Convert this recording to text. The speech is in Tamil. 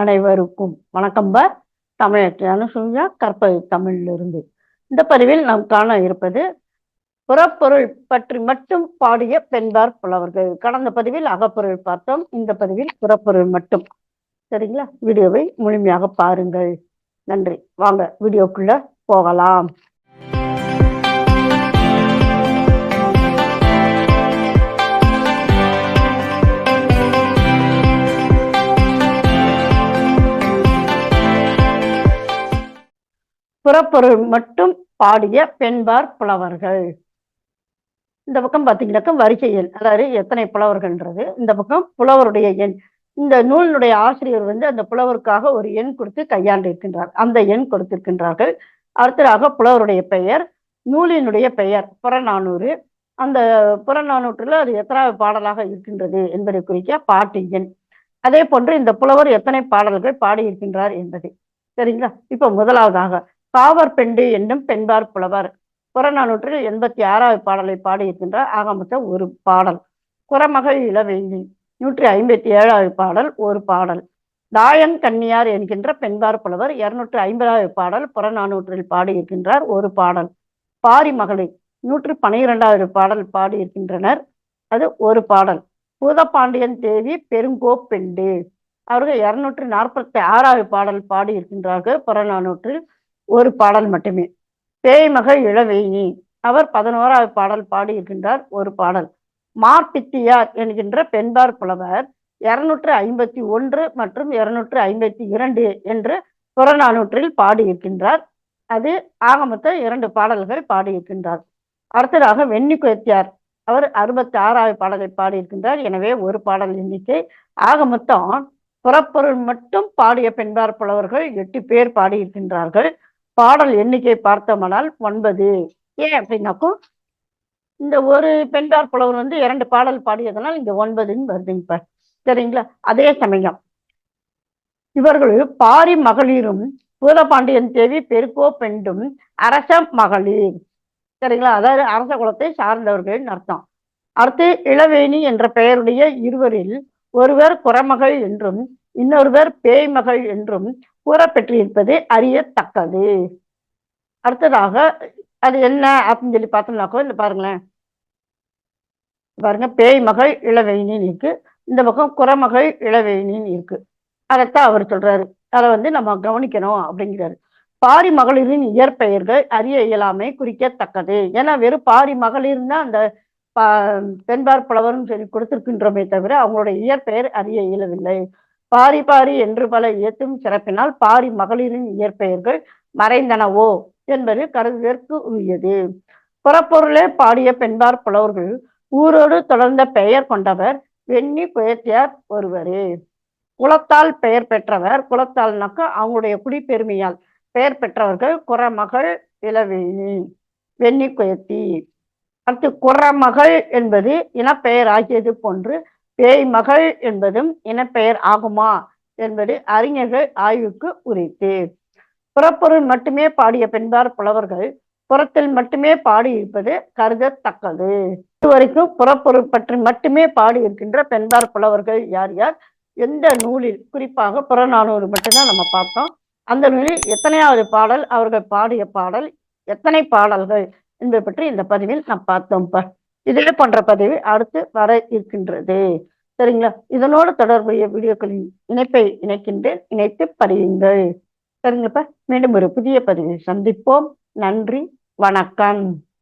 அனைவருக்கும் வணக்கம் பார் தமிழ் அனுசூயா கற்பது தமிழிலிருந்து. இந்த பதிவில் நாம் காண இருப்பது புறப்பொருள் பற்றி மட்டும் பாடிய பெண்பார் புலவர்கள். கடந்த பதிவில் அகப்பொருள் பார்த்தோம். இந்த பதிவில் புறப்பொருள் மட்டும். சரிங்களா? வீடியோவை முழுமையாக பாருங்கள். நன்றி. வாங்க வீடியோக்குள்ள போகலாம். புறப்பொருள் மட்டும் பாடிய பெண்பார் புலவர்கள். இந்த பக்கம் பார்த்தீங்கன்னாக்கா வரிசை எண் அதாவது எத்தனை புலவர்கள்ன்றது. இந்த பக்கம் புலவருடைய எண். இந்த நூலினுடைய ஆசிரியர் வந்து அந்த புலவருக்காக ஒரு எண் கொடுத்து கையாண்டு இருக்கின்றார் அந்த எண் கொடுத்திருக்கின்றார்கள். அடுத்ததாக புலவருடைய பெயர் நூலினுடைய பெயர் புறநானூறு. அந்த புறநானூற்றில் அது எத்தனாவது பாடலாக இருக்கின்றது என்பதை குறிக்க பாட்டு எண். அதே போன்று இந்த புலவர் எத்தனை பாடல்கள் பாடியிருக்கின்றார் என்பது. சரிங்களா? இப்போ முதலாவதாக காவர் பெண்டு என்னும் பெண்பார் புலவர். புறநானூற்றில் எண்பத்தி ஆறாவது பாடலை பாடியிருக்கின்ற ஆகமத்த ஒரு பாடல். குரமகள் இளவெய்தி நூற்றி ஐம்பத்தி ஏழாவது பாடல் ஒரு பாடல். தாயன் கன்னியார் என்கின்ற பெண்பார் புலவர் இருநூற்றி ஐம்பதாவது பாடல் புறநானூற்றில் பாடியிருக்கின்றார். ஒரு பாடல். பாரி மகளிர். நூற்றி பனிரெண்டாவது பாடல் பாடியிருக்கின்றனர். அது ஒரு பாடல். பூதபாண்டியன் தேவி பெருங்கோப்பெண்டு அவர்கள் இருநூற்றி நாற்பத்தி ஆறாவது பாடல் பாடியிருக்கின்றார்கள். புறநானூற்றில் ஒரு பாடல் மட்டுமே. பேய்மகள் இளவேணி அவர் பதினோராவது பாடல் பாடியிருக்கின்றார் ஒரு பாடல். மார்பித்தியார் என்கின்ற பெண்பார் புலவர் இருநூற்று ஐம்பத்தி ஒன்று மற்றும் இருநூற்று ஐம்பத்தி இரண்டு என்று புறநானூற்றில் பாடியிருக்கின்றார். அது ஆகமொத்த இரண்டு பாடல்கள் பாடியிருக்கின்றார். அடுத்ததாக வெண்ணி குயத்தியார் அவர் அறுபத்தி ஆறாவது பாடலை பாடியிருக்கின்றார். எனவே ஒரு பாடல் எண்ணிக்கை. ஆக மொத்தம் புறப்பொருள் மட்டும் பாடிய பெண்பார் புலவர்கள் எட்டு பேர் பாடியிருக்கின்றார்கள். பாடல் எண்ணிக்கை பார்த்தோமானால் ஒன்பது. ஏன் அப்படின்னாக்கும் இந்த ஒரு பெண்பார் புலவர் வந்து இரண்டு பாடல் பாடியதனால் இங்க ஒன்பதுன்னு வருதுங்க சரிங்களா? அதே சமயம் இவர்கள் பாரி மகளிரும் பூதபாண்டியன் தேவி பெருக்கோ பெண்டும் அரச மகளிர். சரிங்களா? அதாவது அரச குலத்தை சார்ந்தவர்கள் அர்த்தம். அடுத்து இளவேணி என்ற பெயருடைய இருவரில் ஒருவர் குறமகள் என்றும் இன்னொருவர் பேய்மகள் என்றும் கூறப்பெற்றிருப்பது அறியத்தக்கது. அடுத்ததாக அது என்ன அப்படின்னு சொல்லி பார்த்தோம்னாக்கோ இந்த பாருங்களேன். பாருங்க பேய் மகள் இளவேணின்னு இருக்கு. இந்த பக்கம் குறமகள் இளவேணின்னு இருக்கு. அதைத்தான் அவர் சொல்றாரு. அதை வந்து நம்ம கவனிக்கணும் அப்படிங்கிறாரு. பாரி மகளிரின் இயற்பெயர்கள் அறிய இயலாமை குறிக்கத்தக்கது. ஏன்னா வெறும் பாரி மகளிர்னா அந்த பெண்பார் புலவர்னு சொல்லி கொடுத்திருக்கின்றோமே தவிர அவங்களுடைய இயற்பெயர் அறிய இயலவில்லை. பாரி பாரி என்று பல இயற்றும் சிறப்பினால் பாரி மகளிரின் இயற்பெயர்கள் மறைந்தனவோ என்பது கருதற்கு உரியது. புறப்பொருளே பாடிய பெண்பார் புலவர்கள் ஊரோடு தொடர்ந்த பெயர் கொண்டவர் வெண்ணி குயத்தியார் ஒருவரே. குலத்தால் பெயர் பெற்றவர் குலத்தால்னாக்க அவங்களுடைய குடிப்பெருமையால் பெயர் பெற்றவர்கள் குறமகள் இளவேணி வெண்ணி குயத்தி. அடுத்து குறமகள் என்பது இனப்பெயர் ஆகியது போன்று பேய் மகள் என்பதும் இனப்பெயர் ஆகுமா என்பது அறிஞர்கள் ஆய்வுக்கு உரித்து. புறப்பொருள் மட்டுமே பாடிய பெண்பார் புலவர்கள் புறத்தில் மட்டுமே பாடியிருப்பது கருதத்தக்கது. இதுவரைக்கும் புறப்பொருள் பற்றி மட்டுமே பாடியிருக்கின்ற பெண்பார் புலவர்கள் யார் யார்? எந்த நூலில்? குறிப்பாக புறநானூறு மட்டும்தான் நம்ம பார்த்தோம். அந்த நூலில் எத்தனையாவது பாடல்? அவர்கள் பாடிய பாடல் எத்தனை பாடல்கள் என்பது பற்றி இந்த பதிவில் நாம் பார்த்தோம். இதே போன்ற பதிவு அடுத்து வர இருக்கின்றது. சரிங்களா? இதனோடு தொடர்புடைய வீடியோக்களின் இணைப்பை இணைக்கின்றேன். இணைத்து பதிவுங்கள் சரிங்களப்ப மீண்டும் ஒரு புதிய பதிவை சந்திப்போம். நன்றி. வணக்கம்.